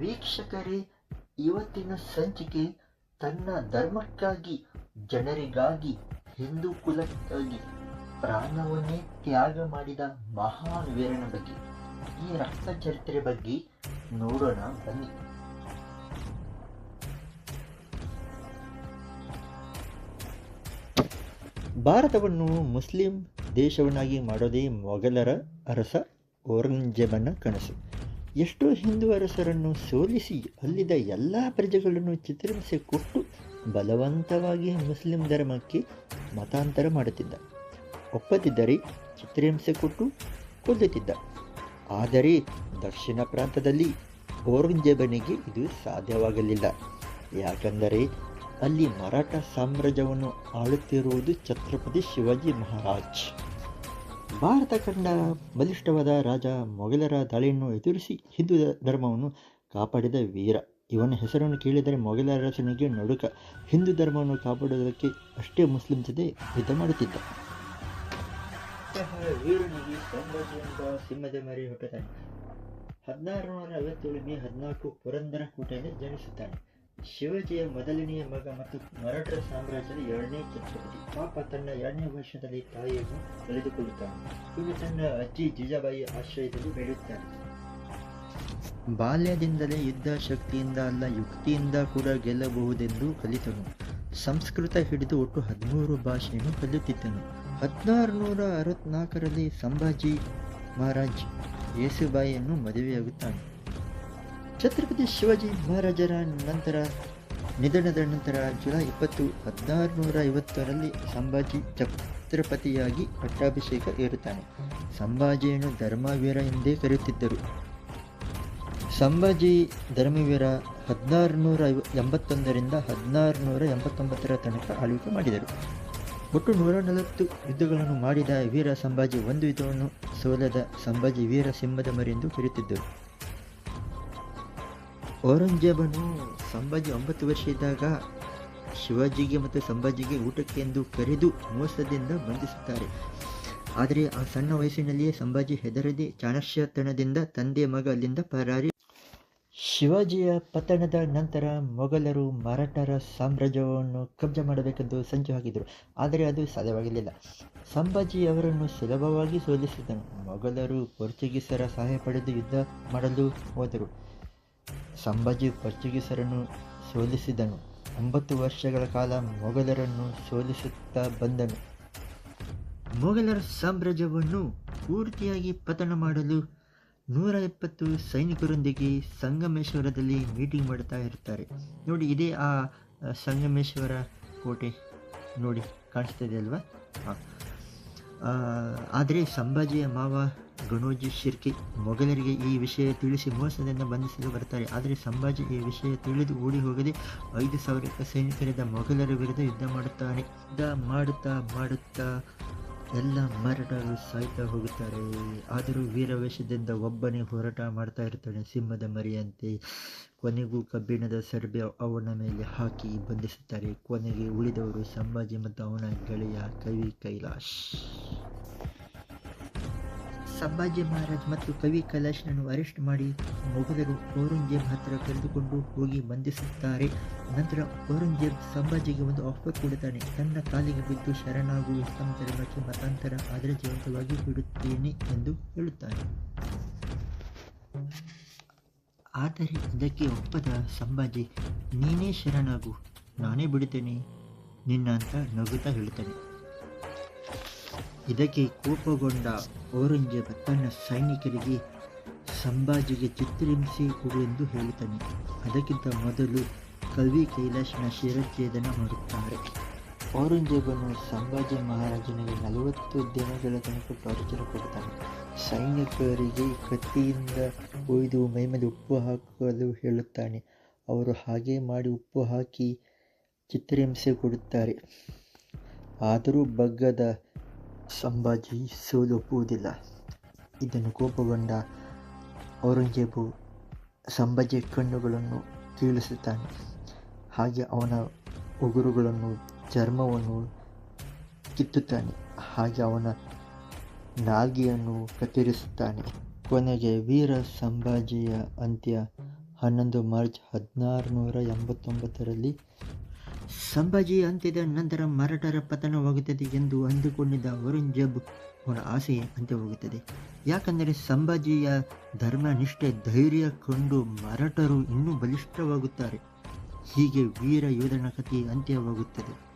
ವೀಕ್ಷಕರೇ, ಇವತ್ತಿನ ಸಂಚಿಕೆ ತನ್ನ ಧರ್ಮಕ್ಕಾಗಿ, ಜನರಿಗಾಗಿ, ಹಿಂದೂ ಕುಲಕ್ಕಾಗಿ, ಪ್ರಾಣವನ್ನೇ ತ್ಯಾಗ ಮಾಡಿದ ಮಹಾನ್ ವೀರನ ಬಗ್ಗೆ, ಈ ರಕ್ತ ಚರಿತ್ರೆ ಬಗ್ಗೆ ನೋಡೋಣ, ಬನ್ನಿ. ಭಾರತವನ್ನು ಮುಸ್ಲಿಂ ದೇಶವನ್ನಾಗಿ ಮಾಡೋದೇ ಮೊಘಲರ ಅರಸ, ಔರಂಗಜೇಬನ ಕನಸು. ಎಷ್ಟೋ ಹಿಂದೂ ಅರಸರನ್ನು ಸೋಲಿಸಿ ಅಲ್ಲಿದ್ದ ಎಲ್ಲ ಪ್ರಜೆಗಳನ್ನು ಚಿತ್ರಹಿಂಸೆ ಕೊಟ್ಟು ಬಲವಂತವಾಗಿ ಮುಸ್ಲಿಂ ಧರ್ಮಕ್ಕೆ ಮತಾಂತರ ಮಾಡುತ್ತಿದ್ದ. ಒಪ್ಪದಿದ್ದರೆ ಚಿತ್ರಹಿಂಸೆ ಕೊಟ್ಟು ಕೊಲ್ಲುತ್ತಿದ್ದ. ಆದರೆ ದಕ್ಷಿಣ ಪ್ರಾಂತದಲ್ಲಿ ಔರಂಗಜೇಬನಿಗೆ ಇದು ಸಾಧ್ಯವಾಗಲಿಲ್ಲ. ಯಾಕಂದರೆ ಅಲ್ಲಿ ಮರಾಠ ಸಾಮ್ರಾಜ್ಯವನ್ನು ಆಳುತ್ತಿರುವುದು ಛತ್ರಪತಿ ಶಿವಾಜಿ ಮಹಾರಾಜ್. ಭಾರತ ಕಂಡ ಬಲಿಷ್ಠವಾದ ರಾಜ ಮೊಘಲರ ದಾಳಿಯನ್ನು ಎದುರಿಸಿ ಹಿಂದೂ ಧರ್ಮವನ್ನು ಕಾಪಾಡಿದ ವೀರ. ಇವನ ಹೆಸರನ್ನು ಕೇಳಿದರೆ ಮೊಘಲರ ಅರಸನಿಗೆ ನಡುಕ. ಹಿಂದೂ ಧರ್ಮವನ್ನು ಕಾಪಾಡುವುದಕ್ಕೆ ಅಷ್ಟೇ ಮುಸ್ಲಿಂ ಜೊತೆ ಯುದ್ಧ ಮಾಡುತ್ತಿದ್ದ. ವೀರನಿಗೆ ಸಿಂಹದ ಮರಿ ಹದಿನಾರು ನೂರ ಐವತ್ತೇಳು ಹದಿನಾಲ್ಕು ಪುರಂದರ ಕೋಟೆಯಲ್ಲಿ ಜನಿಸುತ್ತಾನೆ. ಶಿವಾಜಿಯ ಮೊದಲನೆಯ ಮಗ ಮತ್ತು ಮರಾಠ ಸಾಮ್ರಾಜ್ಯದ ಎರಡನೇ ಛತ್ರಪತಿ. ಪಾಪ ತನ್ನ ಎರಡನೇ ವರ್ಷದಲ್ಲಿ ತಾಯಿಯನ್ನು ಕಳೆದುಕೊಳ್ಳುತ್ತಾನೆ. ಇವು ತನ್ನ ಅಜ್ಜಿ ಜಿಜಾಬಾಯಿ ಆಶ್ರಯದಲ್ಲಿ ಬೆಳೆಯುತ್ತಾನೆ ಬಾಲ್ಯದಿಂದಲೇ ಯುದ್ಧ ಶಕ್ತಿಯಿಂದ ಅಲ್ಲ, ಯುಕ್ತಿಯಿಂದ ಕೂಡ ಗೆಲ್ಲಬಹುದೆಂದು ಕಲಿತನು. ಸಂಸ್ಕೃತ ಹಿಡಿದು ಒಟ್ಟು ಹದಿಮೂರು ಭಾಷೆಯನ್ನು ಕಲಿಯುತ್ತಿದ್ದನು. ಹದಿನಾರು ನೂರ ಅರವತ್ನಾಲ್ಕರಲ್ಲಿ ಸಂಭಾಜಿ ಮಹಾರಾಜ್ ಯೇಸುಬಾಯಿಯನ್ನು ಮದುವೆಯಾಗುತ್ತಾನೆ. ಛತ್ರಪತಿ ಶಿವಾಜಿ ಮಹಾರಾಜರ ನಂತರ, ನಿಧನದ ನಂತರ ಜುಲೈ ಇಪ್ಪತ್ತು ಹದಿನಾರು ನೂರ ಐವತ್ತರಲ್ಲಿ ಸಂಭಾಜಿ ಛತ್ರಪತಿಯಾಗಿ ಪಟ್ಟಾಭಿಷೇಕ ಏರುತ್ತಾನೆ. ಸಂಭಾಜಿಯನ್ನು ಧರ್ಮವೀರ ಎಂದೇ ಕರೆಯುತ್ತಿದ್ದರು. ಸಂಭಾಜಿ ಧರ್ಮವೀರ ಹದಿನಾರು ನೂರ ಐವ, ಎಂಬತ್ತೊಂದರಿಂದ ಹದಿನಾರು ನೂರ ಎಂಬತ್ತೊಂಬತ್ತರ ತನಕ ಆಳ್ವಿಕೆ ಮಾಡಿದರು. ಒಟ್ಟು ನೂರ ನಲವತ್ತು ಯುದ್ಧಗಳನ್ನು ಮಾಡಿದ ವೀರ ಸಂಭಾಜಿ ಒಂದು ಯುದ್ಧವನ್ನು ಸೋಲದ ಸಂಭಾಜಿ ವೀರ ಸಿಂಹದ ಮರಿ ಎಂದು ಕರೆಯುತ್ತಿದ್ದರು. ಔರಂಗಜೇಬನು ಸಂಭಾಜಿ ಒಂಬತ್ತು ವರ್ಷ ಇದ್ದಾಗ ಶಿವಾಜಿಗೆ ಮತ್ತು ಸಂಭಾಜಿಗೆ ಊಟಕ್ಕೆ ಎಂದು ಕರೆದು ಮೋಸದಿಂದ ಬಂಧಿಸುತ್ತಾರೆ. ಆದರೆ ಆ ಸಣ್ಣ ವಯಸ್ಸಿನಲ್ಲಿಯೇ ಸಂಭಾಜಿ ಹೆದರದೆ ಚಾಣಕ್ಯತನದಿಂದ ತಂದೆ ಮಗ ಅಲ್ಲಿಂದ ಪರಾರಿ. ಶಿವಾಜಿಯ ಪತನದ ನಂತರ ಮೊಘಲರು ಮರಾಠರ ಸಾಮ್ರಾಜ್ಯವನ್ನು ಕಬ್ಜ ಮಾಡಬೇಕೆಂದು ಸಂಚು ಹಾಕಿದರು. ಆದರೆ ಅದು ಸಾಧ್ಯವಾಗಿರಲಿಲ್ಲ ಸಂಭಾಜಿ ಅವರನ್ನು ಸುಲಭವಾಗಿ ಸೋಲಿಸಿದನು. ಮೊಘಲರು ಪೋರ್ಚುಗೀಸರ ಸಹಾಯ ಪಡೆದು ಯುದ್ಧ ಮಾಡಲು ಹೋದರು. ಸಂಭಾಜಿ ಪೋರ್ಚುಗೀಸರನ್ನು ಸೋಲಿಸಿದನು. ಒಂಬತ್ತು ವರ್ಷಗಳ ಕಾಲ ಮೊಘಲರನ್ನು ಸೋಲಿಸುತ್ತಾ ಬಂದನು. ಮೊಘಲರ ಸಾಮ್ರಾಜ್ಯವನ್ನು ಪೂರ್ತಿಯಾಗಿ ಪತನ ಮಾಡಲು ನೂರ ಎಪ್ಪತ್ತು ಸೈನಿಕರೊಂದಿಗೆ ಸಂಗಮೇಶ್ವರದಲ್ಲಿ ಮೀಟಿಂಗ್ ಮಾಡ್ತಾ ಇರ್ತಾರೆ. ನೋಡಿ, ಇದೇ ಆ ಸಂಗಮೇಶ್ವರ ಕೋಟೆ ನೋಡಿ ಕಾಣಿಸ್ತಿದೆ ಅಲ್ವಾ? ಹಾಂ ಆದರೆ ಸಂಭಾಜಿಯ ಮಾವ ಗಣೋಜಿ ಶಿರ್ಕೆ ಮೊಘಲರಿಗೆ ಈ ವಿಷಯ ತಿಳಿಸಿ ಮೋಸದಿಂದ ಬಂಧಿಸಲು ಬರ್ತಾರೆ ಆದರೆ ಸಂಭಾಜಿ ಈ ವಿಷಯ ತಿಳಿದು ಓಡಿ ಹೋಗದೆ ಐದು ಸಾವಿರ ಸೈನಿಕರಿದ್ದ ಮೊಘಲರ ವಿರುದ್ಧ ಯುದ್ಧ ಮಾಡುತ್ತಾನೆ. ಯುದ್ಧ ಮಾಡುತ್ತಾ ಮಾಡುತ್ತಾ ಎಲ್ಲ ಮರಾಠರು ಸಾಯ್ತಾ ಹೋಗುತ್ತಾರೆ. ಆದರೂ ವೀರವೇಷದಿಂದ ಒಬ್ಬನೇ ಹೋರಾಟ ಮಾಡ್ತಾ ಇರ್ತಾನೆ ಸಿಂಹದ ಮರಿಯಂತೆ ಕೊನೆಗೂ ಕಬ್ಬಿಣದ ಸರ್ಬೆ ಅವನ ಮೇಲೆ ಹಾಕಿ ಬಂಧಿಸುತ್ತಾರೆ. ಕೊನೆಗೆ ಉಳಿದವರು ಸಂಭಾಜಿ ಮತ್ತು ಅವನ ಗೆಳೆಯ ಕವಿ ಕೈಲಾಶ್. ಸಂಭಾಜಿ ಮಹಾರಾಜ್ ಮತ್ತು ಕವಿ ಕಲಾಶ್ನನ್ನು ಅರೆಸ್ಟ್ ಮಾಡಿ ಮೊಘಲರು ಔರಂಗಜೇಬ್ ಹತ್ತಿರ ಕರೆದುಕೊಂಡು ಹೋಗಿ ಬಂಧಿಸುತ್ತಾರೆ. ನಂತರ ಔರಂಗಜೇಬ್ ಸಂಭಾಜಿಗೆ ಒಂದು ಆಫರ್ ಕೊಡುತ್ತಾನೆ. ತನ್ನ ಕಾಲಿಗೆ ಬಿದ್ದು ಶರಣಾಗು ಇಸ್ಲಾಂ ಧರ್ಮಕ್ಕೆ ಮತಾಂತರ ಆದರೆ ಜೀವಂತವಾಗಿ ಬಿಡುತ್ತೇನೆ ಎಂದು ಹೇಳುತ್ತಾನೆ. ಆದರೆ ಇದಕ್ಕೆ ಒಪ್ಪದ ಸಂಭಾಜಿ, ನೀನೇ ಶರಣಾಗು, ನಾನೇ ಬಿಡುತ್ತೇನೆ, ನಿನ್ನ ಅಂತ ನಗುತ್ತಾ ಹೇಳುತ್ತಾನೆ. ಇದಕ್ಕೆ ಕೋಪಗೊಂಡ ಔರಂಗಜೇಬ ತನ್ನ ಸೈನಿಕರಿಗೆ ಸಂಭಾಜಿಗೆ ಚಿತ್ರಹಿಂಸೆ ಕೊಡು ಎಂದು ಹೇಳುತ್ತಾನೆ. ಅದಕ್ಕಿಂತ ಮೊದಲು ಕವಿ ಕೈಲಾಶನ ಶಿರಚ್ಛೇದನ ಮಾಡುತ್ತಾರೆ. ಔರಂಗಜೇಬನು ಸಂಭಾಜಿ ಮಹಾರಾಜನಿಗೆ ನಲವತ್ತು ದಿನಗಳ ತನಕ ಟಾರ್ಚರ್ ಕೊಡುತ್ತಾನೆ ಸೈನಿಕರಿಗೆ ಕತ್ತಿಯಿಂದ ಕೊಯ್ದು ಮೈಮೇಲೆ ಉಪ್ಪು ಹಾಕಲು ಹೇಳುತ್ತಾನೆ. ಅವರು ಹಾಗೆ ಮಾಡಿ ಉಪ್ಪು ಹಾಕಿ ಚಿತ್ರಹಿಂಸೆ ಕೊಡುತ್ತಾರೆ. ಆದರೂ ಬಗ್ಗದ ಸಂಭಾಜಿ ಸೋಲೊಪ್ಪುವುದಿಲ್ಲ ಇದನ್ನು ಕೋಪಗೊಂಡ ಔರಂಗಜೇಬು ಸಂಭಾಜಿ ಕಣ್ಣುಗಳನ್ನು ಕೀಳಿಸುತ್ತಾನೆ. ಹಾಗೆ ಅವನ ಉಗುರುಗಳನ್ನು, ಚರ್ಮವನ್ನು ಕಿತ್ತುತ್ತಾನೆ. ಹಾಗೆ ಅವನ ನಾಲ್ಗೆಯನ್ನು ಕತ್ತರಿಸುತ್ತಾನೆ. ಕೊನೆಗೆ ವೀರ ಸಂಭಾಜಿಯ ಅಂತ್ಯ ಹನ್ನೊಂದು ಮಾರ್ಚ್ ಹದಿನಾರು ನೂರ ಎಂಬತ್ತೊಂಬತ್ತರಲ್ಲಿ ಸಂಭಾಜಿ ಅಂತ್ಯದ ನಂತರ ಮರಾಠರ ಪತನವಾಗುತ್ತದೆ ಎಂದು ಅಂದುಕೊಂಡಿದ್ದ ಔರಂಗಜೇಬ್ ಅವನ ಆಸೆ ಅಂತ್ಯವಾಗುತ್ತದೆ. ಯಾಕಂದರೆ ಸಂಭಾಜಿಯ ಧರ್ಮ, ನಿಷ್ಠೆ, ಧೈರ್ಯ ಕಂಡು ಮರಾಠರು ಇನ್ನೂ ಬಲಿಷ್ಠವಾಗುತ್ತಾರೆ. ಹೀಗೆ ವೀರ ಯೋಧನ ಕಥೆ ಅಂತ್ಯವಾಗುತ್ತದೆ.